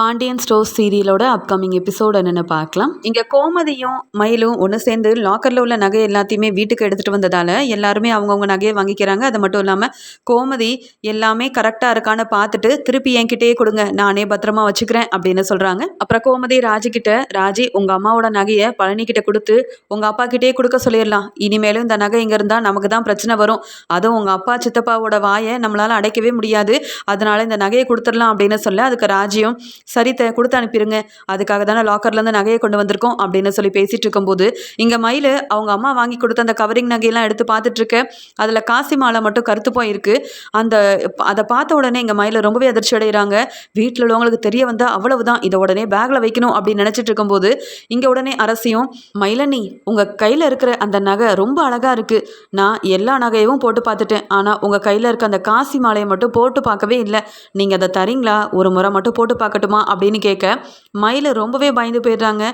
Pandian stores சீரியலோட upcoming episode என்னென்னு பார்க்கலாம். இங்கே கோமதியும் மயிலும் ஒன்று சேர்ந்து லாக்கரில் உள்ள நகை எல்லாத்தையுமே வீட்டுக்கு எடுத்துகிட்டு வந்ததால் எல்லாருமே அவங்கவுங்க நகையை வாங்கிக்கிறாங்க. அது மட்டும் இல்லாமல் கோமதி எல்லாமே கரெக்டாக இருக்கான்னு பார்த்துட்டு திருப்பி என்கிட்டயே கொடுங்க நானே பத்திரமா வச்சுக்கிறேன் அப்படின்னு சொல்கிறாங்க அப்புறம் கோமதி ராஜிக்கிட்ட ராஜி உங்கள் அம்மாவோட நகையை பழனிக்கிட்ட கொடுத்து உங்கள் அப்பா கிட்டே கொடுக்க சொல்லிடலாம். இனிமேலும் இந்த நகை இங்கே இருந்தால் நமக்கு தான் பிரச்சனை வரும். அதுவும் உங்கள் அப்பா சித்தப்பாவோட வாயை நம்மளால் அடைக்கவே முடியாது. அதனால் இந்த நகையை கொடுத்துடலாம் அப்படின்னு சொல்ல அதுக்கு ராஜியும் சரி த கொடுத்து அனுப்பிடுங்க அதுக்காக தானே லாக்கர்லேருந்து நகையை கொண்டு வந்திருக்கோம் அப்படின்னு சொல்லி பேசிகிட்டு இருக்கும்போது இங்கே மயில் அவங்க அம்மா வாங்கி கொடுத்த அந்த கவரிங் நகையெல்லாம் எடுத்து பார்த்துட்ருக்க. அதில் காசி மாலை மட்டும் கருத்து போயிருக்கு. அந்த அதை பார்த்த உடனே இங்கே மயில் ரொம்பவே அதிர்ச்சி அடைகிறாங்க வீட்டில் உள்ளவங்களுக்கு தெரிய வந்தால் அவ்வளவுதான் இதை உடனே பேக்கில் வைக்கணும் அப்படின்னு நினச்சிட்டு இருக்கும்போது இங்கே உடனே அரசியும் மயிலனி உங்கள் கையில் இருக்கிற அந்த நகை ரொம்ப அழகாக இருக்குது நான் எல்லா நகையும் போட்டு பார்த்துட்டேன். ஆனால் உங்கள் கையில் இருக்க அந்த காசி மாலையை மட்டும் போட்டு பார்க்கவே இல்லை. நீங்கள் அதை தரீங்களா? ஒரு முறை மட்டும் போட்டு பார்க்கட்டும்? அப்படின்னு கேட்க மயில் ரொம்பவே பயந்து போயிடுறாங்க.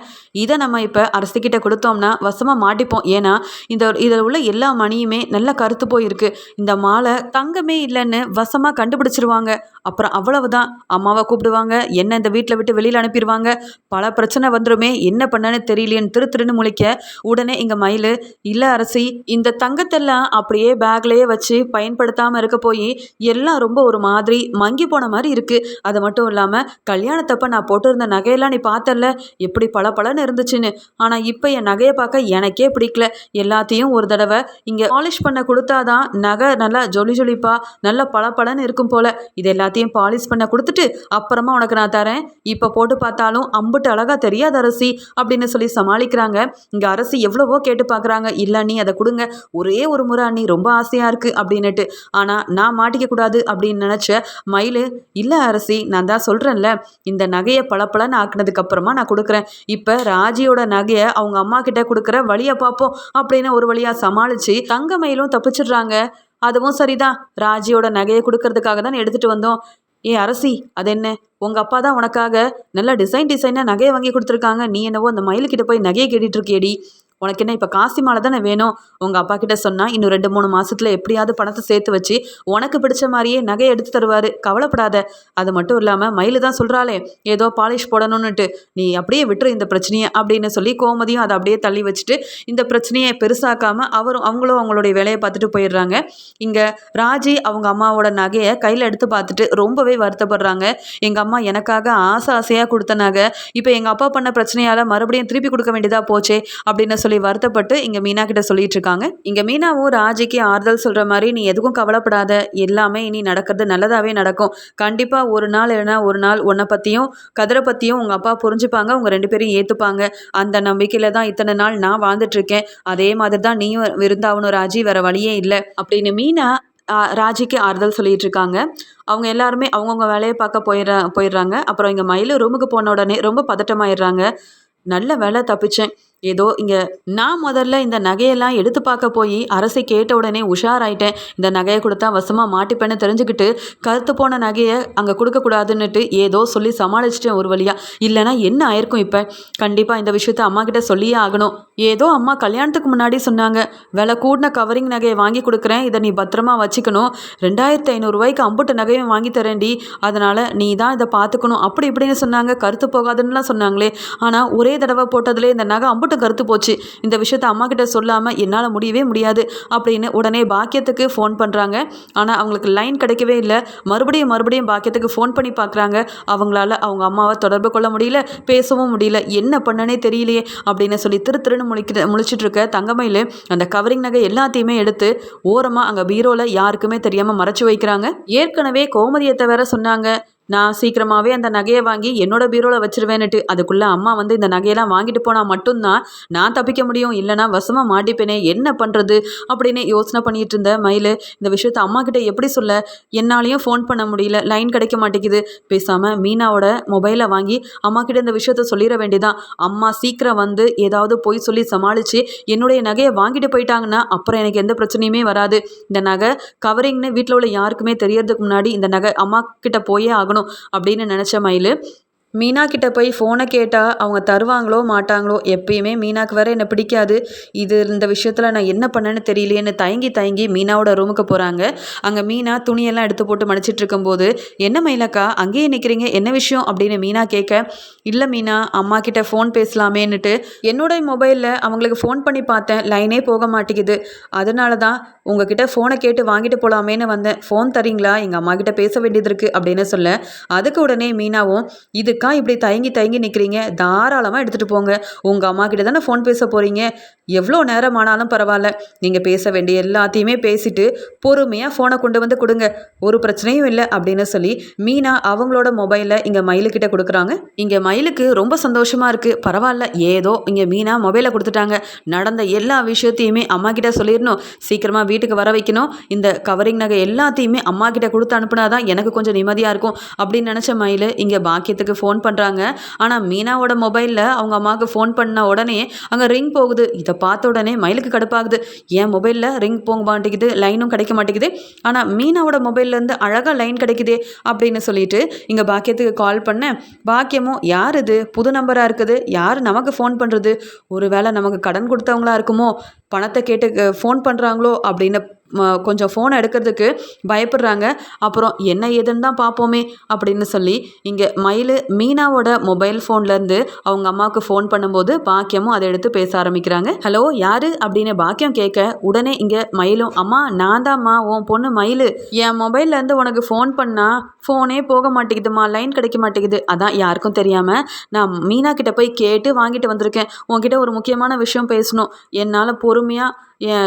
இதை நம்ம இப்போ அரசிக்கிட்ட கொடுத்தோம்னா வசமாக மாட்டிப்போம். ஏன்னா இந்த இதில் உள்ள எல்லா மணியுமே நல்ல கருத்து போயிருக்கு. இந்த மாலை தங்கமே இல்லைன்னு வசமாக கண்டுபிடிச்சிருவாங்க. அப்புறம் அவ்வளவுதான். அம்மாவை கூப்பிடுவாங்க. என்ன இந்த வீட்டில் விட்டு வெளியில் அனுப்பிடுவாங்க. பல பிரச்சனை வந்துருமே. என்ன பண்ணன்னு தெரியலையேன்னு திரு திருன்னு முழிக்க உடனே இங்கே மயில் இல்லை அரசி இந்த தங்கத்தெல்லாம் அப்படியே பேக்லேயே வச்சு பயன்படுத்தாமல் இருக்க போய் எல்லாம் ரொம்ப ஒரு மாதிரி மங்கி போன மாதிரி இருக்குது அது மட்டும் இல்லாமல் கல்யாணத்தப்ப நான் போட்டிருந்த நகையெல்லாம் நீ பார்த்தல எப்படி பல பலன்னு இருந்துச்சுன்னு. ஆனால் இப்போ என் நகையை பார்க்க எனக்கே பிடிக்கல. எல்லாத்தையும் ஒரு தடவை இங்கே பாலிஷ் பண்ண கொடுத்தாதான் நகை நல்லா ஜொலி ஜொலிப்பா நல்ல பல பலன்னு இருக்கும் போல். இது எல்லாத்தையும் பாலிஷ் பண்ண கொடுத்துட்டு அப்புறமா உனக்கு நான் தரேன். இப்போ போட்டு பார்த்தாலும் அம்புட்டு அழகாக தெரியாத அரசி அப்படின்னு சொல்லி சமாளிக்கிறாங்க. இங்கே அரசி எவ்வளவோ கேட்டு பார்க்குறாங்க. இல்லை நீ அதை கொடுங்க. ஒரே ஒரு முறை அண்ணி ரொம்ப ஆசையாக இருக்குது அப்படின்னுட்டு. ஆனால் நான் மாட்டிக்க கூடாது அப்படின்னு நினச்ச மயில் இல்லை அரசி நான் தான் சொல்கிறேன்ல இந்த நகையை பளபளன்னு ஆக்குனதுக்கு அப்புறமா நான் கொடுக்குறேன். இப்போ ராஜியோட நகையை அவங்க அம்மா கிட்ட கொடுக்குற வழியை பார்ப்போம் அப்படின்னு ஒரு வழியாக சமாளித்து தங்கமயிலும் தப்பிச்சிடுறாங்க. அதுவும் சரிதான். ராஜியோட நகையை கொடுக்கறதுக்காக தான் எடுத்துகிட்டு வந்தோம். ஏ அரசி அது என்ன? உங்கள் அப்பா தான் உனக்காக நல்ல டிசைன் டிசைனாக நகையை வாங்கி கொடுத்துருக்காங்க. நீ என்னவோ அந்த மயிலுக்கிட்ட போய் நகையை கேட்டுட்டு இருக்கேடி உனக்கு என்ன இப்போ காசி மாலை தானே வேணும்? உங்கள் அப்பா கிட்ட சொன்னால் இன்னும் ரெண்டு மூணு மாதத்தில் எப்படியாவது பணத்தை சேர்த்து வச்சு உனக்கு பிடிச்ச மாதிரியே நகையை எடுத்து தருவார். கவலைப்படாத. அது மட்டும் இல்லாமல் மயில் தான் சொல்கிறாளே ஏதோ பாலிஷ் போடணும்னுட்டு. நீ அப்படியே விட்டுரு இந்த பிரச்சனையை அப்படின்னு சொல்லி கோமதியும் அதை அப்படியே தள்ளி வச்சுட்டு இந்த பிரச்சனையை பெருசாக்காமல் அவரும் அவங்களும் அவங்களுடைய வேலையை பார்த்துட்டு போயிடுறாங்க. இங்கே ராஜி அவங்க அம்மாவோட நகையை கையில் எடுத்து பார்த்துட்டு ரொம்பவே வருத்தப்படுறாங்க. எங்கள் அம்மா எனக்காக ஆசை ஆசையாக கொடுத்த நகை இப்போ எங்கள் அப்பா பண்ண பிரச்சனையால் மறுபடியும் திருப்பி கொடுக்க வேண்டியதாக போச்சே அப்படின்னு சொல்லி வருத்தப்பட்டு இங்கே மீனா கிட்ட சொல்லிட்டு இருக்காங்க இங்கே மீனாவும் ராஜிக்கு ஆறுதல் சொல்கிற மாதிரி நீ எதுக்கும் கவலைப்படாத. எல்லாமே இனி நடக்கிறது நல்லதாகவே நடக்கும். கண்டிப்பாக ஒரு நாள் இல்லைனா ஒரு நாள் உன்னை பற்றியும் கதிரை பற்றியும் உங்கள் அப்பா புரிஞ்சுப்பாங்க. உங்கள் ரெண்டு பேரும் ஏற்றுப்பாங்க அந்த நம்பிக்கையில் தான் இத்தனை நாள் நான் வாழ்ந்துட்டுருக்கேன். அதே மாதிரி தான் நீயும் இருந்தாகணும் ராஜி. வேறு வழியே இல்லை. அப்படின்னு மீனா ராஜிக்கு ஆறுதல் சொல்லிட்டு இருக்காங்க அவங்க எல்லாருமே அவங்கவுங்க வேலையை பார்க்க போயிட போயிடுறாங்க. அப்புறம் இங்கே மயில் ரூமுக்கு போன உடனே ரொம்ப பதட்டமாயிடுறாங்க. நல்ல வேலை தப்பிச்சேன். ஏதோ இங்கே நான் முதல்ல இந்த நகையெல்லாம் எடுத்து பார்க்க போய் அரசை கேட்ட உடனே உஷாராயிட்டேன். இந்த நகையை கொடுத்தா வசமாக மாட்டிப்பேன்னு தெரிஞ்சுக்கிட்டு கருத்து போன நகையை அங்கே கொடுக்கக்கூடாதுன்னுட்டு ஏதோ சொல்லி சமாளிச்சிட்டேன் ஒரு வழியாக இல்லைனா என்ன ஆயிருக்கும் இப்போ? கண்டிப்பாக இந்த விஷயத்த அம்மா கிட்ட சொல்லியே ஆகணும். ஏதோ அம்மா கல்யாணத்துக்கு முன்னாடி சொன்னாங்க. விலை கூடின கவரிங் நகையை வாங்கி கொடுக்குறேன். இதை நீ பத்திரமா வச்சுக்கணும். ரெண்டாயிரத்தி ஐநூறுரூவாய்க்கு அம்புட்டு நகையும் வாங்கி தரேன்டி. அதனால் நீ தான் இதை பார்த்துக்கணும். அப்படி இப்படின்னு சொன்னாங்க. கருத்து போகாதுன்னுலாம் சொன்னாங்களே. ஆனால் ஒரே தடவை போட்டதுலேயே இந்த நகை அம்பு மட்டும் கருத்து போச்சு. இந்த விஷயத்த அம்மா கிட்ட சொல்லாமல் என்னால் முடியவே முடியாது அப்படின்னு உடனே பாக்கியத்துக்கு ஃபோன் பண்ணுறாங்க ஆனால் அவங்களுக்கு லைன் கிடைக்கவே இல்லை. மறுபடியும் மறுபடியும் பாக்கியத்துக்கு ஃபோன் பண்ணி பார்க்குறாங்க அவங்களால அவங்க அம்மாவை தொடர்பு கொள்ள முடியல பேசவும் முடியல. என்ன பண்ணனே தெரியலையே அப்படின்னு சொல்லி திரு திருன்னு முழிக்கிற முழிச்சிட்டு இருக்க தங்கமையில் அந்த கவரிங் நகை எல்லாத்தையுமே எடுத்து ஓரமாக அங்கே பீரோவில் யாருக்குமே தெரியாமல் மறைச்சு வைக்கிறாங்க. ஏற்கனவே கோமதியத்தை வேற சொன்னாங்க. நான் சீக்கிரமாகவே அந்த நகையை வாங்கி என்னோட பீரோவில் வச்சிருவேன்னுட்டு அதுக்குள்ளே அம்மா வந்து இந்த நகையெல்லாம் வாங்கிட்டு போனால் மட்டும்தான் நான் தப்பிக்க முடியும் இல்லைனா வசமாக மாட்டிப்பேனே என்ன பண்ணுறது அப்படின்னு யோசனை பண்ணிகிட்டு இருந்த மயில் இந்த விஷயத்த அம்மா கிட்ட எப்படி சொல்ல? என்னாலையும் ஃபோன் பண்ண முடியல லைன் கிடைக்க மாட்டேங்குது. பேசாமல் மீனாவோட மொபைலை வாங்கி அம்மா கிட்ட இந்த விஷயத்த சொல்லிட வேண்டியதான் அம்மா சீக்கிரம் வந்து ஏதாவது போய் சொல்லி சமாளித்து என்னுடைய நகையை வாங்கிட்டு போயிட்டாங்கன்னா அப்புறம் எனக்கு எந்த பிரச்சனையுமே வராது. இந்த நகை கவரிங்னு வீட்டில் உள்ள யாருக்குமே தெரியறதுக்கு முன்னாடி இந்த நகை அம்மா கிட்ட போயே ஆகணும். அப்படின்னு நினச்ச மயில் மீனா கிட்ட போய் ஃபோனை கேட்டால் அவங்க தருவாங்களோ மாட்டாங்களோ எப்பயுமே மீனாக்கு வேற என்னை பிடிக்காது. இது இந்த விஷயத்தில் நான் என்ன பண்ணேன்னு தெரியலையேன்னு தயங்கி தயங்கி மீனாவோட ரூமுக்கு போகிறாங்க அங்கே மீனா துணியெல்லாம் எடுத்து போட்டு மடிச்சிட்டு இருக்கும்போது என்ன மயிலக்கா அங்கேயே நிற்கிறீங்க என்ன விஷயம்? அப்படின்னு மீனா கேட்க இல்லை மீனா அம்மா கிட்ட ஃபோன் பேசலாமேன்னுட்டு என்னோட மொபைலில் அவங்களுக்கு ஃபோன் பண்ணி பார்த்தேன். லைனே போக மாட்டேங்குது. அதனால தான் உங்ககிட்ட ஃபோனை கேட்டு வாங்கிட்டு போகலாமேன்னு வந்தேன். ஃபோன் தரீங்களா? எங்கள் அம்மா கிட்ட பேச வேண்டியது இருக்குது அப்படின்னு சொல்ல அதுக்கு உடனே மீனாவும் இதுக்கு இப்படி தயங்கி தயங்கி நிற்கிறீங்க தாராளமாக எடுத்துகிட்டு போங்க. உங்கள் அம்மா கிட்ட தானே ஃபோன் பேச போகிறீங்க எவ்வளோ நேரம் ஆனாலும் பரவாயில்ல. நீங்கள் பேச வேண்டிய எல்லாத்தையுமே பேசிட்டு பொறுமையாக ஃபோனை கொண்டு வந்து கொடுங்க. ஒரு பிரச்சனையும் இல்லை அப்படின்னு சொல்லி மீனா அவங்களோட மொபைலை இங்கே மயிலுக்கிட்ட கொடுக்குறாங்க. இங்கே மயிலுக்கு ரொம்ப சந்தோஷமாக இருக்குது பரவாயில்ல ஏதோ இங்கே மீனா மொபைலை கொடுத்துட்டாங்க. நடந்த எல்லா விஷயத்தையுமே அம்மா கிட்ட சொல்லிடணும். சீக்கிரமாக வீட்டுக்கு வர வைக்கணும். இந்த கவரிங் நகை எல்லாத்தையுமே அம்மா கிட்ட கொடுத்து அனுப்புனா தான் எனக்கு கொஞ்சம் நிம்மதியாக இருக்கும் அப்படின்னு நினச்ச மயில் இங்கே பாக்கியத்துக்கு ஃபோன் பண்ணுறாங்க ஆனால் மீனாவோட மொபைலில் அவங்க அம்மாவுக்கு ஃபோன் பண்ண உடனே அங்கே ரிங் போகுது. இதை பார்த்த உடனே மயிலுக்கு கடுப்பாகுது. என் மொபைலில் ரிங் போக மாட்டேங்குது லைனும் கிடைக்க மாட்டேங்குது. ஆனால் மீனாவோட மொபைல்லேருந்து அழகாக லைன் கிடைக்குதே அப்படின்னு சொல்லிட்டு இங்கே பாக்கியத்துக்கு கால் பண்ணேன். பாக்கியமும் யார் இது? புது நம்பராக இருக்குது? யார் நமக்கு ஃபோன் பண்ணுறது ஒருவேளை நமக்கு கடன் கொடுத்தவங்களா இருக்குமோ? பணத்தை கேட்டு ஃபோன் பண்ணுறாங்களோ அப்படின்னு கொஞ்சம் ஃபோன் எடுக்கிறதுக்கு பயப்படுறாங்க. அப்புறம் என்ன ஏதுன்னு தான் பார்ப்போமே அப்படின்னு சொல்லி இங்கே மயில் மீனாவோட மொபைல் ஃபோன்லேருந்து அவங்க அம்மாவுக்கு ஃபோன் பண்ணும்போது பாக்கியமும் அதை எடுத்து பேச ஆரம்பிக்கிறாங்க. ஹலோ யாரு? அப்படின்னு பாக்கியம் கேட்க உடனே இங்கே மயிலும் அம்மா நான் தான்மா உன் பொண்ணு மயில். என் மொபைல்லேருந்து உனக்கு ஃபோன் பண்ணால் ஃபோனே போக மாட்டேங்குதுமா? லைன் கிடைக்க மாட்டேங்குது. அதான் யாருக்கும் தெரியாமல் நான் மீனா கிட்ட போய் கேட்டு வாங்கிட்டு வந்திருக்கேன். உன்கிட்ட ஒரு முக்கியமான விஷயம் பேசணும். என்னால் பொறுமையாக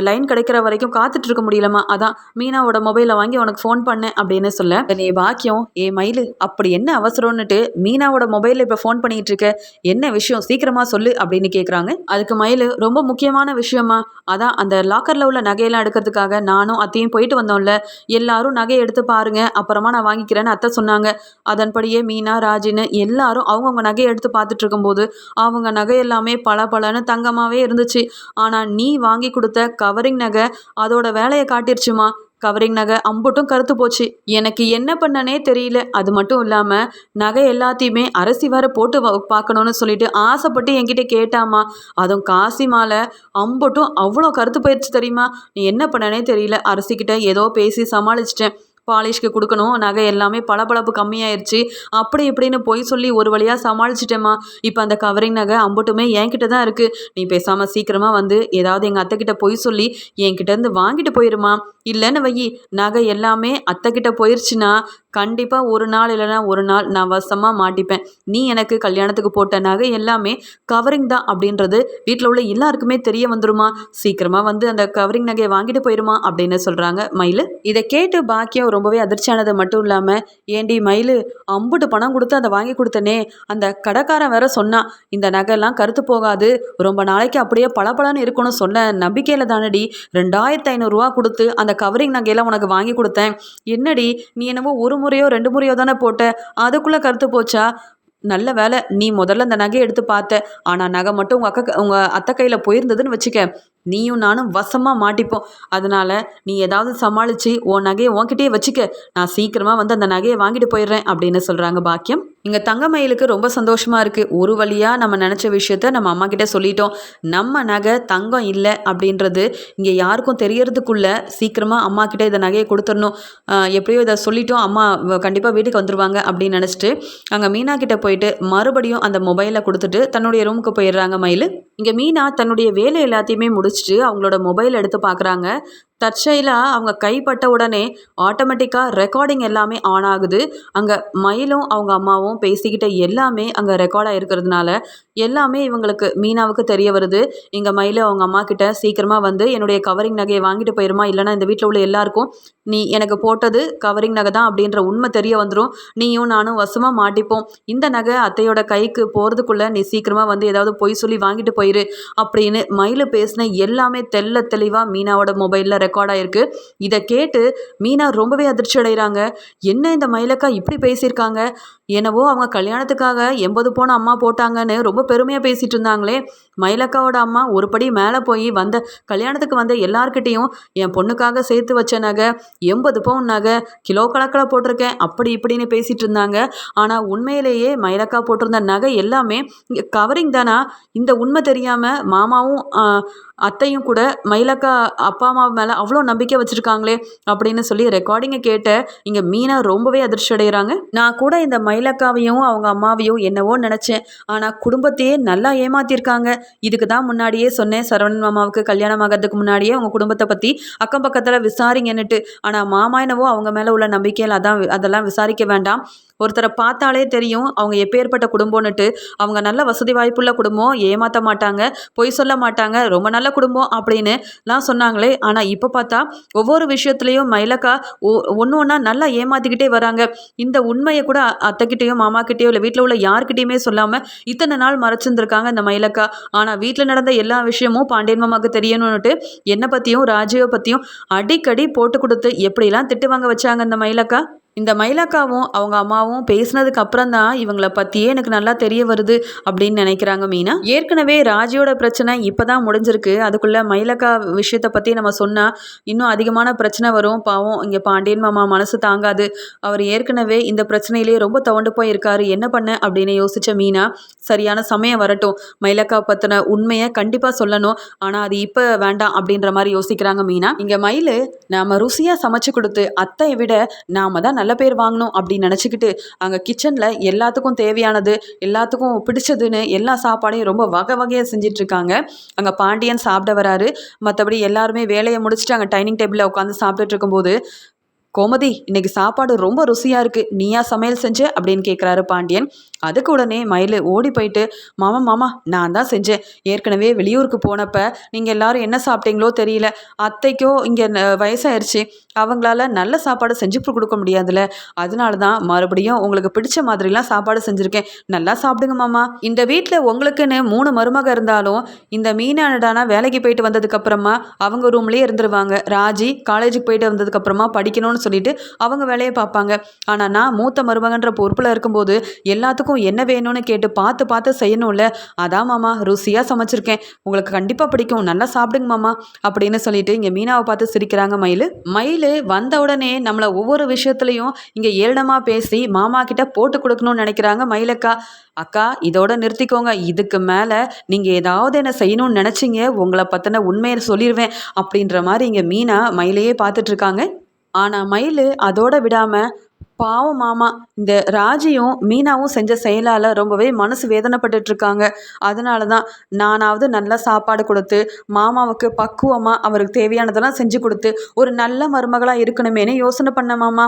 லைன் கிடைக்கிற வரைக்கும் காத்துட்டு இருக்க முடியலம்மா. அதான் மீனாவோட மொபைலை வாங்கி உனக்கு ஃபோன் பண்ணேன் அப்படின்னு சொல்ல நீ பாக்கியம் ஏ மயிலு அப்படி என்ன அவசரம்னுட்டு மீனாவோட மொபைலில் இப்போ ஃபோன் பண்ணிகிட்டு இருக்க? என்ன விஷயம்? சீக்கிரமாக சொல்லு அப்படின்னு கேட்குறாங்க அதுக்கு மயிலு ரொம்ப முக்கியமான விஷயமா அதான் அந்த லாக்கரில் உள்ள நகையெல்லாம் எடுக்கிறதுக்காக நானும் அத்தையும் போயிட்டு வந்தோம்ல. எல்லாரும் நகையை எடுத்து பாருங்க. அப்புறமா நான் வாங்கிக்கிறேன்னு அத்தை சொன்னாங்க. அதன்படியே மீனா ராஜின்னு எல்லாரும் அவங்கவுங்க நகையை எடுத்து பார்த்துட்டு இருக்கும்போது அவங்க நகை எல்லாமே பல பலன்னு தங்கமாகவே இருந்துச்சு. ஆனால் நீ வாங்கி கொடுத்த கவரிங் நகை அதோட வேலையை காட்டிருச்சுமா. கவரிங் நகை அம்புட்டும் கருத்து போச்சு. எனக்கு என்ன பண்ணனே தெரியல. அது மட்டும் இல்லாமல் நகை எல்லாத்தையுமே அரசி வேற போட்டு வ- பார்க்கணும்னு சொல்லிட்டு ஆசைப்பட்டு என்கிட்ட கேட்டாமா. அதுவும் காசி மாலை அம்புட்டும் அவ்வளோ கருத்து போயிடுச்சு தெரியுமா. நீ என்ன பண்ணனே தெரியல. அரிசிக்கிட்ட ஏதோ பேசி சமாளிச்சிட்டேன். பாலிஷ்க்கு கொடுக்கணும். நகை எல்லாமே பளபளப்பு கம்மியாயிருச்சு. அப்படி இப்படின்னு பொய் சொல்லி ஒரு வழியாக சமாளிச்சிட்டேம்மா. இப்போ அந்த கவரிங் நகை அம்புட்டுமே என்கிட்ட தான் இருக்குது நீ பேசாமல் சீக்கிரமாக வந்து ஏதாவது எங்கள் அத்தைக்கிட்ட பொய் சொல்லி என்கிட்ட இருந்து வாங்கிட்டு போயிருமா இல்லைன்னு வை நகை எல்லாமே அத்தைக்கிட்ட போயிருச்சுன்னா கண்டிப்பாக ஒரு நாள் இல்லைன்னா ஒரு நாள் நான் வசமாக மாட்டிப்பேன். நீ எனக்கு கல்யாணத்துக்கு போட்ட நகை எல்லாமே கவரிங் தான் அப்படின்றது வீட்டில் உள்ள எல்லாருக்குமே தெரிய வந்துருமா. சீக்கிரமாக வந்து அந்த கவரிங் நகையை வாங்கிட்டு போயிருமா அப்படின்னு சொல்கிறாங்க மயில். இதை கேட்டு பாக்கியம் ரொம்பவே அதிர்ச்சியானது. மட்டும் இல்லாமல் ஏண்டி மயில் அம்புட்டு பணம் கொடுத்து அதை வாங்கி கொடுத்தனே? அந்த கடைக்காரன் வேற சொன்னான். இந்த நகைலாம் கருத்து போகாது. ரொம்ப நாளைக்கு அப்படியே பளபளன்னு இருக்கணும் சொன்ன நம்பிக்கையில் தானடி ரெண்டாயிரத்து ஐநூறுரூவா கொடுத்து அந்த கவரிங் நகையெல்லாம் உனக்கு வாங்கி கொடுத்தேன். என்னடி நீ என்னவோ ஒரு முறையோ ரெண்டு முறையோ தானே போட்ட? அதுக்குள்ளே கருத்து போச்சா? நல்ல வேலை. நீ முதல்ல அந்த நகையை எடுத்து பார்த்த. ஆனால் நகை மட்டும் உங்கள் அக்கா உங்கள் அத்தை கையில் போயிருந்ததுன்னு வச்சுக்க. நீயும் நானும் வசமாக மாட்டிப்போம். அதனால் நீ ஏதாவது சமாளித்து உன் நகையை உன்கிட்டயே வச்சுக்க. நான் சீக்கிரமாக வந்து அந்த நகையை வாங்கிட்டு போயிடுறேன் அப்படின்னு சொல்கிறாங்க பாக்கியம். இங்கே தங்கமயிலுக்கு ரொம்ப சந்தோஷமாக இருக்குது ஒரு வழியாக நம்ம நினச்ச விஷயத்த நம்ம அம்மா கிட்டே சொல்லிட்டோம். நம்ம நகை தங்கம் இல்லை அப்படின்றது இங்கே யாருக்கும் தெரியறதுக்குள்ள சீக்கிரமாக அம்மா கிட்டே இந்த நகையை கொடுத்துடணும். எப்படியோ இதை சொல்லிட்டோம். அம்மா கண்டிப்பாக வீட்டுக்கு வந்துருவாங்க அப்படின்னு நினச்சிட்டு அங்கே மீனா கிட்டே போயிட்டு மறுபடியும் அந்த மொபைலை கொடுத்துட்டு தன்னுடைய ரூமுக்கு போயிடுறாங்க மயில். இங்கே மீனா தன்னுடைய வேலை எல்லாத்தையுமே முடிச்சுட்டு அவங்களோட மொபைல் எடுத்து பார்க்குறாங்க தற்செயலாக அவங்க கைப்பட்ட உடனே ஆட்டோமேட்டிக்காக ரெக்கார்டிங் எல்லாமே ஆன் ஆகுது. அங்கே மயிலும் அவங்க அம்மாவும் பேசிக்கிட்ட எல்லாமே அங்கே ரெக்கார்ட் ஆகிருக்கிறதுனால எல்லாமே இவங்களுக்கு மீனாவுக்கு தெரிய வருது. இங்கே மயில அவங்க அம்மா கிட்ட சீக்கிரமாக வந்து என்னுடைய கவரிங் நகையை வாங்கிட்டு போயிருமா? இல்லைன்னா இந்த வீட்டில் உள்ள எல்லாருக்கும் நீ எனக்கு போட்டது கவரிங் நகை தான் அப்படின்ற உண்மை தெரிய வந்துடும் நீயும் நானும் வசமாக மாட்டிப்போம். இந்த நகை அத்தையோட கைக்கு போகிறதுக்குள்ளே நீ சீக்கிரமாக வந்து ஏதாவது பொய் சொல்லி வாங்கிட்டு போயிரு அப்படின்னு மயில பேசின எல்லாமே தெள்ள தெளிவாக மீனாவோட மொபைலில் ரெக்கார்ட் ஆயிருக்கு. இதை கேட்டு மீனா ரொம்பவே அதிர்ச்சி அடைகிறாங்க என்ன இந்த மயிலக்கா இப்படி பேசியிருக்காங்க? என்னவோ அவங்க கல்யாணத்துக்காக எண்பது போன அம்மா போட்டாங்கன்னு ரொம்ப பெருமையாக பேசிகிட்டு இருந்தாங்களே. மயிலக்காவோட அம்மா ஒரு படி மேலே போய் வந்த கல்யாணத்துக்கு வந்த எல்லார்கிட்டேயும் என் பொண்ணுக்காக சேர்த்து வச்ச நகை எண்பது பவுன் நகை கிலோ கணக்கில் போட்டிருக்கேன் அப்படி இப்படின்னு பேசிகிட்டு இருந்தாங்க. ஆனால் உண்மையிலேயே மயிலக்கா போட்டிருந்த நகை எல்லாமே கவரிங் தானா? இந்த உண்மை தெரியாமல் மாமாவும் அத்தையும் கூட மயிலக்கா அப்பா அம்மா மேலே அவ்வளோ நம்பிக்கை வச்சுருக்காங்களே அப்படின்னு சொல்லி ரெக்கார்டிங்கை கேட்ட இங்கே மீனா ரொம்பவே அதிர்ச்சி அடைகிறாங்க நான் கூட இந்த மயிலக்காவையும் அவங்க அம்மாவையும் என்னவோ நினச்சேன். ஆனால் குடும்பத்தையே நல்லா ஏமாத்திருக்காங்க. இதுக்கு தான் முன்னாடியே சொன்னேன் சரவணன் மாமாவுக்கு கல்யாணம் ஆகிறதுக்கு முன்னாடியே அவங்க குடும்பத்தை பற்றி அக்கம் பக்கத்தில் விசாரிங்கன்னுட்டு. ஆனால் மாமா என்னவோ அவங்க மேலே உள்ள நம்பிக்கையில் அதான் அதெல்லாம் விசாரிக்க வேண்டாம். ஒருத்தரை பார்த்தாலே தெரியும் அவங்க எப்பேற்பட்ட குடும்பம்னுட்டு அவங்க நல்ல வசதி வாய்ப்புள்ள குடும்பம் ஏமாற்ற மாட்டாங்க பொய் சொல்ல மாட்டாங்க ரொம்ப நல்ல குடும்பம் அப்படின்னுலாம் சொன்னாங்களே. ஆனால் இப்போ பார்த்தா ஒவ்வொரு விஷயத்துலேயும் மயிலக்கா ஒன்று ஒன்றா நல்லா ஏமாற்றிக்கிட்டே வராங்க. இந்த உண்மையை கூட அத்தைக்கிட்டேயோ மாமாக்கிட்டேயோ இல்லை வீட்டில் உள்ள யார்கிட்டையுமே சொல்லாமல் இத்தனை நாள் மறைச்சிருந்துருக்காங்க இந்த மயிலக்கா. ஆனால் வீட்டில் நடந்த எல்லா விஷயமும் பாண்டியன் மாமாவுக்கு தெரியணும்னுட்டு என்னை பற்றியும் ராஜீவை பற்றியும் அடிக்கடி போட்டு கொடுத்து எப்படிலாம் திட்டு வாங்க வச்சாங்க இந்த மயிலக்கா? இந்த மயிலாக்காவும் அவங்க அம்மாவும் பேசினதுக்கு அப்புறம் தான் இவங்களை பற்றியே எனக்கு நல்லா தெரிய வருது அப்படின்னு நினைக்கிறாங்க மீனா. ஏற்கனவே ராஜியோட பிரச்சனை இப்போ தான் முடிஞ்சிருக்கு. அதுக்குள்ளே மயிலக்கா விஷயத்தை பற்றி நம்ம சொன்னால் இன்னும் அதிகமான பிரச்சனை வரும். பாவம் இங்கே பாண்டியன் மாமா மனசு தாங்காது. அவர் ஏற்கனவே இந்த பிரச்சனையிலேயே ரொம்ப தவண்டு போயிருக்காரு. என்ன பண்ண அப்படின்னு யோசித்த மீனா சரியான சமயம் வரட்டும். மயிலக்கா பற்றின உண்மையை கண்டிப்பாக சொல்லணும். ஆனால் அது இப்போ வேண்டாம் அப்படின்ற மாதிரி யோசிக்கிறாங்க மீனா. இங்கே மயில் நாம் ருசியாக சமைச்சு கொடுத்து அத்தை விட நாம தான் நல்ல பேர் வாங்கணும் அப்படின்னு நினச்சிக்கிட்டு அங்கே கிச்சனில் எல்லாத்துக்கும் தேவையானது எல்லாத்துக்கும் பிடிச்சதுன்னு எல்லா சாப்பாடையும் ரொம்ப வகை வகையாக செஞ்சிட்ருக்காங்க அங்கே பாண்டியன் சாப்பிட வராரு. மற்றபடி எல்லாருமே வேலையை முடிச்சுட்டு அங்கே டைனிங் டேபிளில் உட்காந்து சாப்பிட்டுட்டு இருக்கும்போது கோமதி இன்னைக்கு சாப்பாடு ரொம்ப ருசியாக இருக்குது நீயா சமையல் செஞ்ச அப்படின்னு கேட்குறாரு பாண்டியன். அதுக்கு உடனே மயில் ஓடி போயிட்டு மாமா மாமா நான் தான் செஞ்சேன். ஏற்கனவே வெளியூருக்கு போனப்போ நீங்கள் எல்லாரும் என்ன சாப்பிட்டீங்களோ தெரியல. அத்தைக்கோ இங்கே வயசாயிருச்சு. அவங்களால நல்ல சாப்பாடு செஞ்சு கொடுக்க முடியாதுல்ல. அதனால தான் மறுபடியும் உங்களுக்கு பிடிச்ச மாதிரிலாம் சாப்பாடு செஞ்சுருக்கேன். நல்லா சாப்பிடுங்க மாமா. இந்த வீட்டில் உங்களுக்குன்னு மூணு மருமக இருந்தாலும் இந்த மீனானடானா வேலைக்கு போயிட்டு வந்ததுக்கப்புறமா அவங்க ரூம்லேயே இருந்துருவாங்க. ராஜி காலேஜுக்கு போயிட்டு வந்ததுக்கப்புறமா படிக்கணும்னு சொல்லிட்டு அவங்க வேலையை பார்ப்பாங்க. ஆனால் நான் மூத்த மருமகன்ற பொறுப்பில் இருக்கும்போது எல்லாத்துக்கும் என்ன வேணும்னு கேட்டு பார்த்து பார்த்து செய்யணும்ல. அதான் மாமா ருசியாக சமைச்சிருக்கேன். உங்களுக்கு கண்டிப்பாக பிடிக்கும். நல்லா சாப்பிடுங்க மாமா. அப்படின்னு சொல்லிட்டு இங்கே மீனாவை பார்த்து சிரிக்கிறாங்க மயில். மயில் வந்த உடனே நம்மளை ஒவ்வொரு விஷயத்துலையும் இங்கே ஏளனமாக பேசி மாமா கிட்ட போட்டு கொடுக்கணும்னு நினைக்கிறாங்க மயிலக்கா. அக்கா இதோட நிறுத்திக்கோங்க. இதுக்கு மேலே நீங்கள் ஏதாவது என்ன செய்யணும்னு நினச்சிங்க உங்களை பற்றின உண்மையை சொல்லிடுவேன் அப்படின்ற மாதிரி இங்கே மீனா மயிலையே பார்த்துட்ருக்காங்க ஆனால் மயில் அதோட விடாமல் பாவம் மாமா. இந்த ராஜியும் மீனாவும் செஞ்ச செயலால் ரொம்பவே மனசு வேதனைப்பட்டுட்ருக்காங்க. அதனால தான் நானாவது நல்ல சாப்பாடு கொடுத்து மாமாவுக்கு பக்குவமாக அவருக்கு தேவையானதெல்லாம் செஞ்சு கொடுத்து ஒரு நல்ல மருமகளாக இருக்கணுமேனு யோசனை பண்ண மாமா.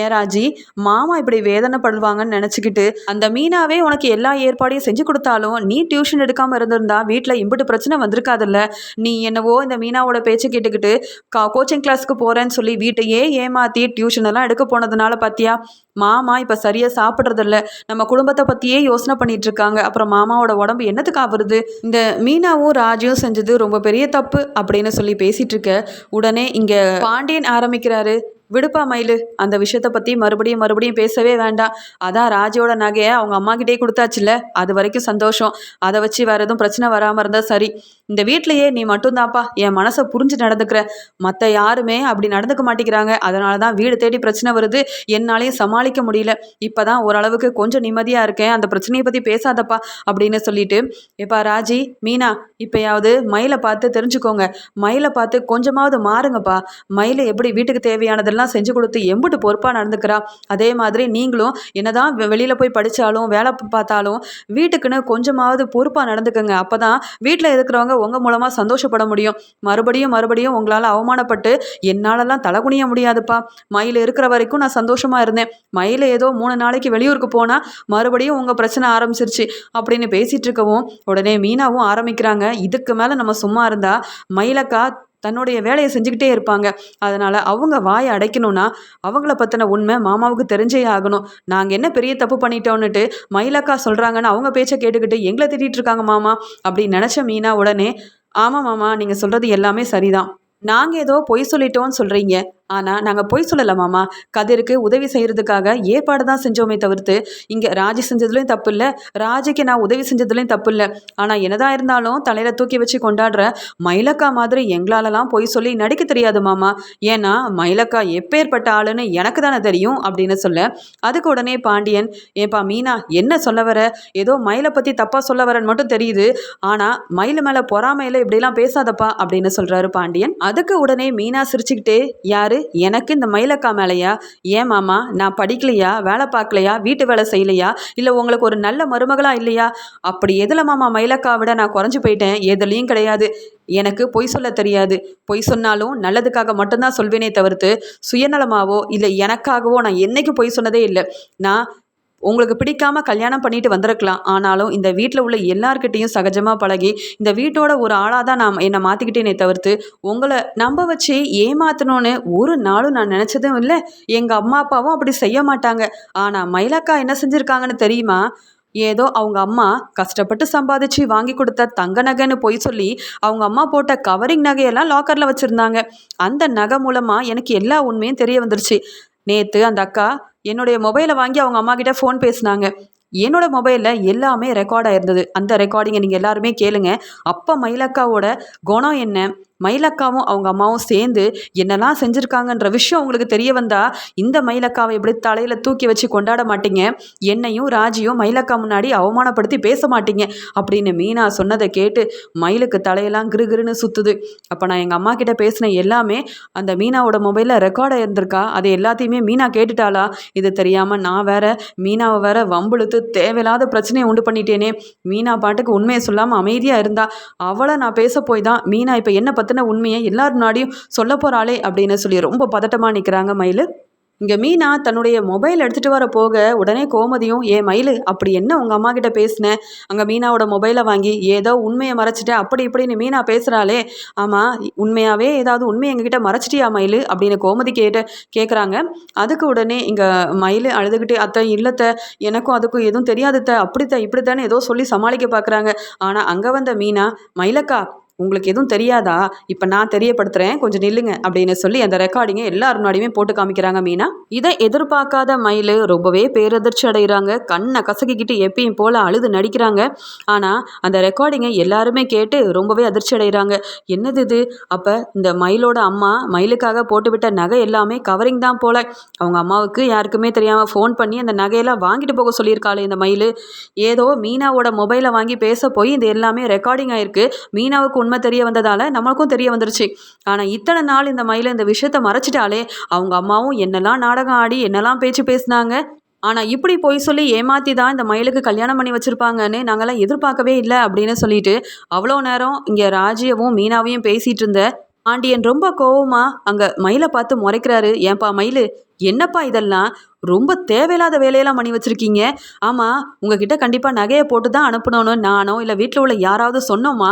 ஏன் ராஜி மாமா இப்படி வேதனைப்படுவாங்கன்னு நினச்சிக்கிட்டு அந்த மீனாவே உனக்கு எல்லா ஏற்பாடையும் செஞ்சு கொடுத்தாலும் நீ டியூஷன் எடுக்காமல் இருந்திருந்தா வீட்டில் இம்பிட்டு பிரச்சனை வந்திருக்காதுல்ல. நீ என்னவோ இந்த மீனாவோட பேச்சை கேட்டுக்கிட்டு கா கோச்சிங் கிளாஸுக்கு போகிறேன்னு சொல்லி வீட்டையே ஏமாற்றி டியூஷன் எல்லாம் எடுக்க போனதுனால பார்த்தியா பார்த்தியா மாமா இப்போ சரியாக சாப்பிட்றதில்ல. நம்ம குடும்பத்தை பற்றியே யோசனை பண்ணிட்டு இருக்காங்க அப்புறம் மாமாவோட உடம்பு என்னத்துக்கு ஆகுறது இந்த மீனாவும் ராஜும் செஞ்சது ரொம்ப பெரிய தப்பு அப்படின்னு சொல்லி பேசிட்டு இருக்க உடனே இங்கே பாண்டியன் ஆரம்பிக்கிறாரு. விடுப்பா மயிலு. அந்த விஷயத்த பற்றி மறுபடியும் மறுபடியும் பேசவே வேண்டாம். அதான் ராஜோட நகையை அவங்க அம்மாக்கிட்டே கொடுத்தாச்சுல்ல? அது வரைக்கும் சந்தோஷம். அதை வச்சு வேறு எதுவும் பிரச்சனை வராமல் இருந்தால் சரி. இந்த வீட்லையே நீ மட்டும்தான்ப்பா. என் மனசை புரிஞ்சு நடந்துக்கிற. மற்ற யாருமே அப்படி நடந்துக்க மாட்டேங்கிறாங்க. அதனால தான் வீடு தேடி பிரச்சனை வருது. என்னாலையும் சமாளிக்க முடியல. இப்போ தான் ஓரளவுக்கு கொஞ்சம் நிம்மதியாக இருக்கேன். அந்த பிரச்சனையை பற்றி பேசாதப்பா அப்படின்னு சொல்லிட்டு எப்பா ராஜி மீனா இப்போயாவது மயிலை பார்த்து தெரிஞ்சுக்கோங்க. மயிலை பார்த்து கொஞ்சமாவது மாறுங்கப்பா. மயிலை எப்படி வீட்டுக்கு தேவையானதெல்லாம் எல்லாம் செஞ்சு கொடுத்து எம்பிட்டு பொறுப்பாக நடந்துக்கிறா. அதே மாதிரி நீங்களும் என்னதான் வெளியில் போய் படித்தாலும் வேலை பார்த்தாலும் வீட்டுக்குன்னு கொஞ்சமாவது பொறுப்பாக நடந்துக்கோங்க. அப்போ தான் வீட்டில் இருக்கிறவங்க உங்கள் மூலமாக சந்தோஷப்பட முடியும். மறுபடியும் மறுபடியும் உங்களால் அவமானப்பட்டு என்னாலலாம் தலை குனிய முடியாதுப்பா. மயில் இருக்கிற வரைக்கும் நான் சந்தோஷமாக இருந்தேன். மயில் ஏதோ மூணு நாளைக்கு வெளியூருக்கு போனால் மறுபடியும் உங்கள் பிரச்சனை ஆரம்பிச்சிருச்சு அப்படின்னு பேசிகிட்டு இருக்கவும் உடனே மீனாவும் ஆரம்பிக்கிறாங்க. இதுக்கு மேலே நம்ம சும்மா இருந்தால் மயிலக்கா தன்னுடைய வேலையை செஞ்சுக்கிட்டே இருப்பாங்க. அதனால் அவங்க வாயை அடைக்கணும்னா அவங்கள பற்றின உண்மை மாமாவுக்கு தெரிஞ்சே ஆகணும். நாங்கள் என்ன பெரிய தப்பு பண்ணிட்டோன்னுட்டு மயிலக்கா சொல்கிறாங்கன்னு அவங்க பேச்சை கேட்டுக்கிட்டு எங்களை திட்டிகிட்டு இருக்காங்க மாமா அப்படின்னு நினச்ச மீனா உடனே ஆமாம் மாமா நீங்கள் சொல்கிறது எல்லாமே சரிதான். நாங்கள் ஏதோ பொய் சொல்லிட்டோம்னு சொல்கிறீங்க ஆனால் நாங்கள் பொய் சொல்லலை மாமா. கதிருக்கு உதவி செய்கிறதுக்காக ஏற்பாடு தான் செஞ்சோமே தவிர்த்து இங்கே ராஜி செஞ்சதுலேயும் தப்பு இல்லை ராஜிக்கு நான் உதவி செஞ்சதுலேயும் தப்பு இல்லை ஆனால் என்னதான் இருந்தாலும் தலையில் தூக்கி வச்சு கொண்டாடுற மயிலக்கா மாதிரி எங்களாலலாம் பொய் சொல்லி நடிக்க தெரியாது மாமா. ஏன்னா மயிலக்கா எப்பேற்பட்ட ஆளுன்னு எனக்கு தானே தெரியும் அப்படின்னு சொல்ல அதுக்கு உடனே பாண்டியன் ஏப்பா மீனா என்ன சொல்ல வர? ஏதோ மயிலை பற்றி தப்பாக சொல்ல வரன்னு மட்டும் தெரியுது. ஆனால் மயில் மேலே பொறாமையில் இப்படிலாம் பேசாதப்பா அப்படின்னு சொல்கிறாரு பாண்டியன். அதுக்கு உடனே மீனா சிரிச்சுக்கிட்டே யாரு? எனக்கு இந்த மயிலக்கா மேலையா? ஏன் மாமா நான் படிக்கலையா? வேலை பார்க்கலையா? வீட்டு வேலை செய்யலையா? இல்லை உங்களுக்கு ஒரு நல்ல மருமகளா இல்லையா? அப்படி எதில் மாமா மயிலக்கா விட நான் குறைஞ்சி போயிட்டேன்? எதுலேயும் கிடையாது. எனக்கு பொய் சொல்ல தெரியாது. பொய் சொன்னாலும் நல்லதுக்காக மட்டும்தான் சொல்வேனே தவிர்த்து சுயநலமாவோ இல்லை எனக்காகவோ நான் என்னைக்கு பொய் சொன்னதே இல்லை. நான் உங்களுக்கு பிடிக்காம கல்யாணம் பண்ணிட்டு வந்திருக்கலாம். ஆனாலும் இந்த வீட்டில் உள்ள எல்லார்கிட்டையும் சகஜமாக பழகி இந்த வீட்டோட ஒரு ஆளாக தான் நான் என்னை மாற்றிக்கிட்டேனே தவிர்த்து உங்களை நம்ப வச்சு ஏமாத்தணும்னு ஒரு நாளும் நான் நினச்சதும் இல்லை. எங்கள் அம்மா அப்பாவும் அப்படி செய்ய மாட்டாங்க. ஆனால் மயிலக்கா என்ன செஞ்சுருக்காங்கன்னு தெரியுமா? ஏதோ அவங்க அம்மா கஷ்டப்பட்டு சம்பாதிச்சு வாங்கி கொடுத்த தங்க நகைன்னு பொய் சொல்லி அவங்க அம்மா போட்ட கவரிங் நகையெல்லாம் லாக்கரில் வச்சுருந்தாங்க. அந்த நகை மூலமாக எனக்கு எல்லா உண்மையும் தெரிய வந்துருச்சு. நேற்று அந்த அக்கா என்னுடைய மொபைலை வாங்கி அவங்க அம்மா கிட்ட ஃபோன் பேசினாங்க. என்னோட மொபைலில் எல்லாமே ரெக்கார்ட் ஆயிருந்தது அந்த ரெக்கார்டிங்கை நீங்கள் எல்லாருமே கேளுங்க. அப்போ மயிலக்காவோட குணம் என்ன? மயிலக்காவும் அவங்க அம்மாவும் சேர்ந்து என்னெல்லாம் செஞ்சுருக்காங்கன்ற விஷயம் உங்களுக்கு தெரிய வந்தால் இந்த மயிலக்காவை எப்படி தலையில் தூக்கி வச்சு கொண்டாட மாட்டீங்க? என்னையும் ராஜியும் மயிலக்கா முன்னாடி அவமானப்படுத்தி பேச மாட்டீங்க? அப்படின்னு மீனா சொன்னதை கேட்டு மயிலுக்கு தலையெல்லாம் கிருகிருன்னு சுற்றுது அப்போ நான் எங்கள் அம்மா கிட்ட பேசின எல்லாமே அந்த மீனாவோட மொபைலில் ரெக்கார்ட் ஆயிருந்திருக்கா? அது எல்லாத்தையுமே மீனா கேட்டுட்டாளா? இது தெரியாமல் நான் வேற மீனாவை வேற வம்புழுத்து தேவையில்லாத பிரச்சனையை உண்டு பண்ணிட்டேனே. மீனா பாட்டுக்கு உண்மையை சொல்லாமல் அமைதியாக இருந்தா. அவளை நான் பேச போய் தான் மீனா இப்போ என்ன பற்றின உண்மையை எல்லார் முன்னாடியும் சொல்ல போகிறாளே அப்படின்னு சொல்லி ரொம்ப பதட்டமாக நிற்கிறாங்க மயில். இங்கே மீனா தன்னுடைய மொபைல் எடுத்துகிட்டு வர போக உடனே கோமதியும் ஏ மயில் அப்படி என்ன உங்கள் அம்மா கிட்ட பேசினேன் அங்கே மீனாவோட மொபைலை வாங்கி ஏதோ உண்மையை மறைச்சிட்டேன் அப்படி இப்படின்னு மீனா பேசுகிறாளே ஆமாம் உண்மையாகவே ஏதாவது உண்மையை எங்ககிட்ட மறைச்சிட்டியா மயில்? அப்படின்னு கோமதி கேட்டு கேட்குறாங்க அதுக்கு உடனே இங்கே மயில் அழுதுகிட்டு அத்தை இல்லத்தை எனக்கும் அதுக்கும் எதுவும் தெரியாதுத்த அப்படித்தான் இப்படித்தானே ஏதோ சொல்லி சமாளிக்க பார்க்குறாங்க ஆனால் அங்கே வந்த மீனா மயிலக்கா உங்களுக்கு எதுவும் தெரியாதா? இப்போ நான் தெரியப்படுத்துகிறேன் கொஞ்சம் நில்லுங்க அப்படின்னு சொல்லி அந்த ரெக்கார்டிங்கை எல்லார் முன்னாடியுமே போட்டு காமிக்கிறாங்க மீனா. இதை எதிர்பார்க்காத மயில் ரொம்பவே பேரதிர்ச்சி அடைகிறாங்க. கண்ணை கசக்கிக்கிட்டு எப்பயும் போல் அழுது நடிக்கிறாங்க. ஆனால் அந்த ரெக்கார்டிங்கை எல்லாருமே கேட்டு ரொம்பவே அதிர்ச்சி அடைகிறாங்க. என்னது இது? அப்போ இந்த மயிலோட அம்மா மயிலுக்காக போட்டுவிட்ட நகை எல்லாமே கவரிங் தான் போல. அவங்க அம்மாவுக்கு யாருக்குமே தெரியாமல் ஃபோன் பண்ணி அந்த நகையெல்லாம் வாங்கிட்டு போக சொல்லியிருக்காளே இந்த மயில். ஏதோ மீனாவோட மொபைலை வாங்கி பேச போய் இது எல்லாமே ரெக்கார்டிங் ஆயிருக்கு. மீனாவுக்கு உண்மை தெரிய வந்ததால் நம்மளுக்கும் தெரிய வந்துருச்சு. ஆனால் இத்தனை நாள் இந்த மயில இந்த விஷயத்த மறைச்சிட்டாலே அவங்க அம்மாவும் என்னெல்லாம் நாடகம் ஆடி என்னெல்லாம் பேச்சு பேசினாங்க ஆனால் இப்படி போய் சொல்லி ஏமாற்றி தான் இந்த மயிலுக்கு கல்யாணம் பண்ணி வச்சுருப்பாங்கன்னு நாங்களாம் எதிர்பார்க்கவே இல்லை அப்படின்னு சொல்லிட்டு அவ்வளோ நேரம் இங்கே ராஜியவும் மீனாவையும் பேசிகிட்டு இருந்த ஆண்டியன் ரொம்ப கோவமாக அங்கே மயிலை பார்த்து முறைக்கிறாரு ஏன்பா மயில் என்னப்பா இதெல்லாம்? ரொம்ப தேவையில்லாத வேலையெல்லாம் பண்ணி வச்சுருக்கீங்க. ஆமாம் உங்ககிட்ட கண்டிப்பாக நகையை போட்டு தான் அனுப்பணும்னு நானோ இல்லை வீட்டில் உள்ள யாராவது சொன்னோமா?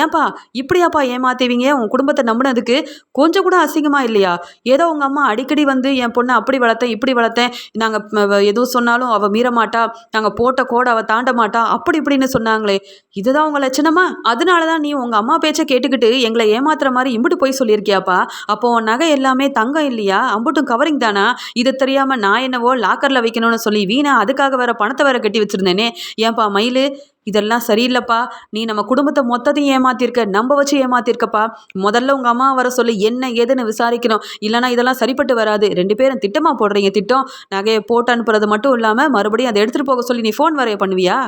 ஏன்பா இப்படியாப்பா ஏமாத்துவீங்க? உன் குடும்பத்தை நம்பினதுக்கு கொஞ்சம் கூட அசிங்கமாக இல்லையா? ஏதோ உங்கள் அம்மா அடிக்கடி வந்து என் பொண்ணை அப்படி வளர்த்தேன் இப்படி வளர்த்தேன். நாங்கள் எதுவும் சொன்னாலும் அவள் மீறமாட்டா. நாங்கள் போட்ட கோடை அவள் தாண்ட மாட்டா. அப்படி இப்படின்னு சொன்னாங்களே. இதுதான் உங்கள் லட்சணமா? அதனால தான் நீ உங்கள் அம்மா பேச்சை கேட்டுக்கிட்டு எங்களை ஏமாத்துற மாதிரி இம்பிட்டு போய் சொல்லியிருக்கியாப்பா? அப்போ உன் நகை எல்லாமே தங்கம் இல்லையா? அம்புட்டும் கவரிங் தானா? இது தெரியாமல் நான் என்னவோ லாக்கரில் வைக்கணும்னு சொல்லி வீணா அதுக்காக வேற பணத்தை வேற கட்டி வச்சுருந்தேனே. ஏன்பா மயில்? இதெல்லாம் சரியில்லைப்பா. நீ நம்ம குடும்பத்தை மொத்தத்தையும் ஏமாத்திருக்க நம்ப வச்சு ஏமாத்திருக்கப்பா. முதல்ல உங்கள் அம்மா வர சொல்லி என்ன ஏதுன்னு விசாரிக்கணும். இல்லைனா இதெல்லாம் சரிப்பட்டு வராது. ரெண்டு பேரும் திட்டமாக போடுறீங்க திட்டம். நகையை போட்டு அனுப்புறது மட்டும் இல்லாமல் மறுபடியும் அதை எடுத்துகிட்டு போக சொல்லி நீ ஃபோன் வரைய பண்ணுவியா?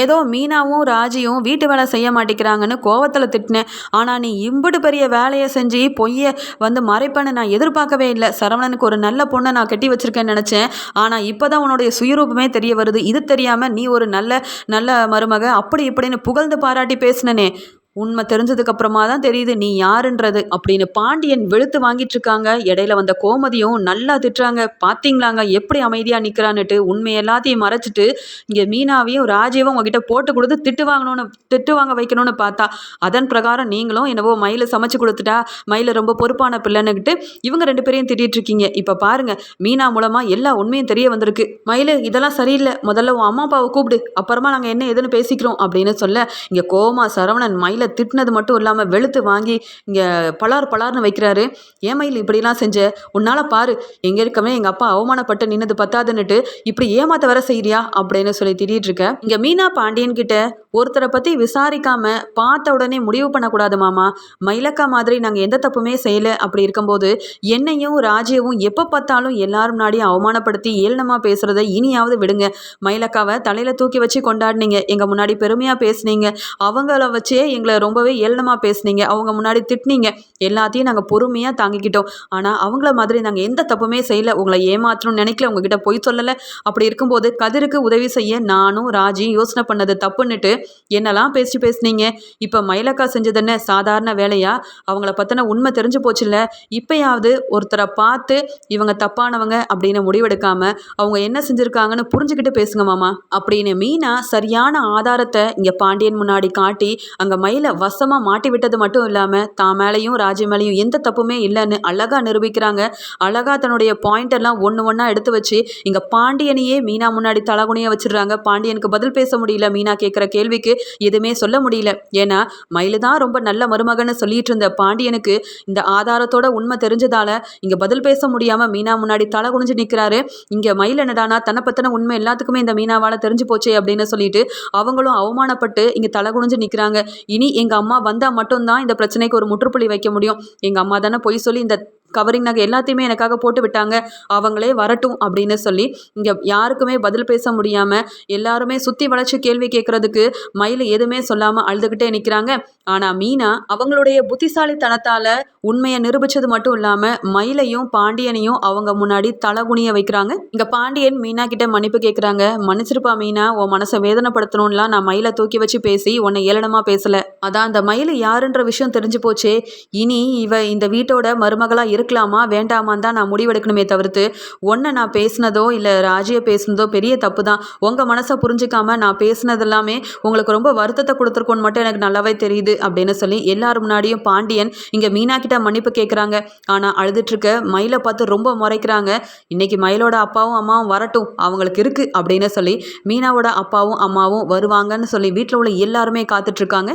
ஏதோ மீனாவும் ராஜியும் வீட்டு வேலை செய்ய மாட்டேங்கிறாங்கன்னு கோவத்தில் திட்டினேன். ஆனால் நீ இம்புட்டு பெரிய வேலையை செஞ்சு பொய்யை வந்து மறைப்பேன்னு நான் எதிர்பார்க்கவே இல்லை. சரவணனுக்கு ஒரு நல்ல பொண்ணை நான் கட்டி வச்சிருக்கேன்னு நினச்சேன். ஆனால் இப்போ தான் உன்னுடைய சுயரூபமே தெரிய வருது. இது தெரியாமல் நீ ஒரு நல்ல நல்ல மருமக அப்படி இப்படின்னு புகழ்ந்து பாராட்டி பேசினனே. உண்மை தெரிஞ்சதுக்கு அப்புறமா தான் தெரியுது நீ யாருன்றது. அப்படின்னு பாண்டியன் வெளுத்து வாங்கிட்டு இருக்காங்க. இடையில வந்த கோமதியும் நல்லா திட்டுறாங்க. பார்த்தீங்களாங்க எப்படி அமைதியாக நிற்கிறான்னுட்டு உண்மை எல்லாத்தையும் மறைச்சிட்டு இங்கே மீனாவையும் ராஜீவும் உங்ககிட்ட போட்டு கொடுத்து திட்டு வாங்கணும்னு திட்டு வாங்க வைக்கணும்னு பார்த்தா அதன் பிரகாரம் நீங்களும் என்னவோ மயிலை சமைச்சு கொடுத்துட்டா மயில ரொம்ப பொறுப்பான பிள்ளைன்னுக்கிட்டு இவங்க ரெண்டு பேரையும் திட்டிட்டு இருக்கீங்க. இப்போ பாருங்க மீனா மூலமாக எல்லா உண்மையும் தெரிய வந்திருக்கு. மயிலு இதெல்லாம் சரியில்லை. முதல்ல உன் அம்மா அப்பாவை கூப்பிடு. அப்புறமா நாங்கள் என்ன எதுன்னு பேசிக்கிறோம். அப்படின்னு சொல்ல இங்கே கோமா சரவணன் மயில மயிலை திட்டினது மட்டும் இல்லாமல் வெளுத்து வாங்கி இங்கே பலார் பலார்னு வைக்கிறாரு. ஏன் மயில் இப்படிலாம் செஞ்ச? உன்னால் பாரு. எங்கே இருக்கவே எங்கள் அப்பா அவமானப்பட்டு நின்னது பத்தாதுன்னுட்டு இப்படி ஏமாத்த வர செய்கிறியா அப்படின்னு சொல்லி திட்டிகிட்டு இருக்க. இங்கே மீனா பாண்டியன் கிட்ட ஒருத்தரை பற்றி விசாரிக்காம பார்த்த உடனே முடிவு பண்ணக்கூடாது மாமா. மயிலக்கா மாதிரி நாங்கள் எந்த தப்புமே செய்யலை. அப்படி இருக்கும்போது என்னையும் ராஜியவும் எப்போ பார்த்தாலும் எல்லாரும் முன்னாடி அவமானப்படுத்தி ஏளனமாக பேசுகிறத இனியாவது விடுங்க. மயிலக்காவை தலையில் தூக்கி வச்சு கொண்டாடினீங்க. எங்கள் முன்னாடி பெருமையாக பேசுனீங்க. அவங்கள வச்சே எங்களை ரொம்பவே ஏளனமாக பேசுனீங்க. அவங்க முன்னாடி திட்டினீங்க. எல்லாத்தையும் நாங்கள் பொறுமையாக தாங்கிக்கிட்டோம். ஆனால் அவங்கள மாதிரி நாங்கள் எந்த தப்புமே செய்யலை. உங்களை ஏமாற்றணும்னு நினைக்கல. உங்ககிட்ட பொய் சொல்லலை. அப்படி இருக்கும்போது கதிருக்கு உதவி செய்ய நானும் ராஜியும் யோசனை பண்ணது தப்புன்னுட்டு என்னெல்லாம் பேசி பேசுனீங்க? இப்போ மயிலக்கா செஞ்சதுன்னு சாதாரண வேலையா? அவங்கள பற்றின உண்மை தெரிஞ்சு போச்சுல்ல? இப்போயாவது ஒருத்தரை பார்த்து இவங்க தப்பானவங்க அப்படின்னு முடிவெடுக்காம அவங்க என்ன செஞ்சுருக்காங்கன்னு புரிஞ்சுக்கிட்டு பேசுங்க மாமா. அப்படின்னு மீனா சரியான ஆதாரத்தை இங்கே பாண்டியன் முன்னாடி காட்டி அங்கே மயில் வசமாக மாட்டி விட்டது மட்டும் இல்லாமல் தான் மேலேயும் ராஜி மேலேயும் எந்த தப்புமே இல்லைன்னு அழகாக நிரூபிக்கிறாங்க. அழகாக தன்னுடைய பாயிண்ட் எல்லாம் ஒன்று ஒன்றா எடுத்து வச்சு இங்கே பாண்டியனையே மீனா முன்னாடி தலகுனியாக வச்சிடுறாங்க. பாண்டியனுக்கு பதில் பேச முடியல. மீனா கேட்குற கேள்விக்கு எதுவுமே சொல்ல முடியல. ஏன்னா மயிலு தான் ரொம்ப நல்ல மருமகன்னு சொல்லிட்டு இருந்த பாண்டியனுக்கு இந்த ஆதாரத்தோட உண்மை தெரிஞ்சதால இங்கே பதில் பேச முடியாமல் மீனா முன்னாடி தலை குனிஞ்சு நிற்கிறாரு இங்கே மயில் என்னடானா தன்னை பற்றின உண்மை எல்லாத்துக்குமே இந்த மீனாவால் தெரிஞ்சு போச்சே அப்படின்னு சொல்லிட்டு அவங்களும் அவமானப்பட்டு இங்கே தலை குனிஞ்சு நிற்கிறாங்க இனி எங்கள் அம்மா வந்தால் மட்டும்தான் இந்த பிரச்சனைக்கு ஒரு முற்றுப்புள்ளி வைக்க முடியும். எங்கள் அம்மா தானே பொய் சொல்லி இந்த கவரிங் நகை எல்லாத்தையுமே எனக்காக போட்டு விட்டாங்க. அவங்களே வரட்டும் அப்படின்னு சொல்லி இங்கே யாருக்குமே பதில் பேச முடியாமல் எல்லாருமே சுற்றி வளைச்சு கேள்வி கேட்குறதுக்கு மயில் எதுவுமே சொல்லாமல் அழுதுகிட்டே நிற்கிறாங்க ஆனால் மீனா அவங்களுடைய புத்திசாலித்தனத்தால் உண்மையை நிரூபித்தது மட்டும் இல்லாமல் மயிலையும் பாண்டியனையும் அவங்க முன்னாடி தலகுனிய வைக்கிறாங்க. இங்கே பாண்டியன் மீனா கிட்ட மன்னிப்பு கேட்குறாங்க மன்னிச்சிருப்பா மீனா உன் மனசை வேதனைப்படுத்தணும்லாம் நான் மயிலை தூக்கி வச்சு பேசி உன்னை ஏளனமாக பேசலை. அதான் அந்த மயில் யாருன்ற விஷயம் தெரிஞ்சு போச்சே. இனி இவ இந்த வீட்டோட மருமகளாக இருக்கலாமா? வேண்டாமான்னு தான் நான் முடிவெடுக்கணுமே தவிர்த்து ஒன்றை நான் பேசினதோ இல்லை ராஜியை பேசினதோ பெரிய தப்பு தான். உங்கள் மனசை புரிஞ்சிக்காமல் நான் பேசினது எல்லாமே உங்களுக்கு ரொம்ப வருத்தத்தை கொடுத்துருக்கோன்னு மட்டும் எனக்கு நல்லாவே தெரியுது அப்படின்னு சொல்லி எல்லாரும் முன்னாடியும் பாண்டியன் இங்கே மீனா கிட்ட மன்னிப்பு கேட்குறாங்க ஆனால் அழுதுட்டுருக்க மயிலை பார்த்து ரொம்ப முறைக்கிறாங்க. இன்னைக்கு மயிலோட அப்பாவும் அம்மாவும் வரட்டும் அவங்களுக்கு இருக்குது அப்படின்னு சொல்லி மீனாவோட அப்பாவும் அம்மாவும் வருவாங்கன்னு சொல்லி வீட்டில் உள்ள எல்லாருமே காத்துட்ருக்காங்க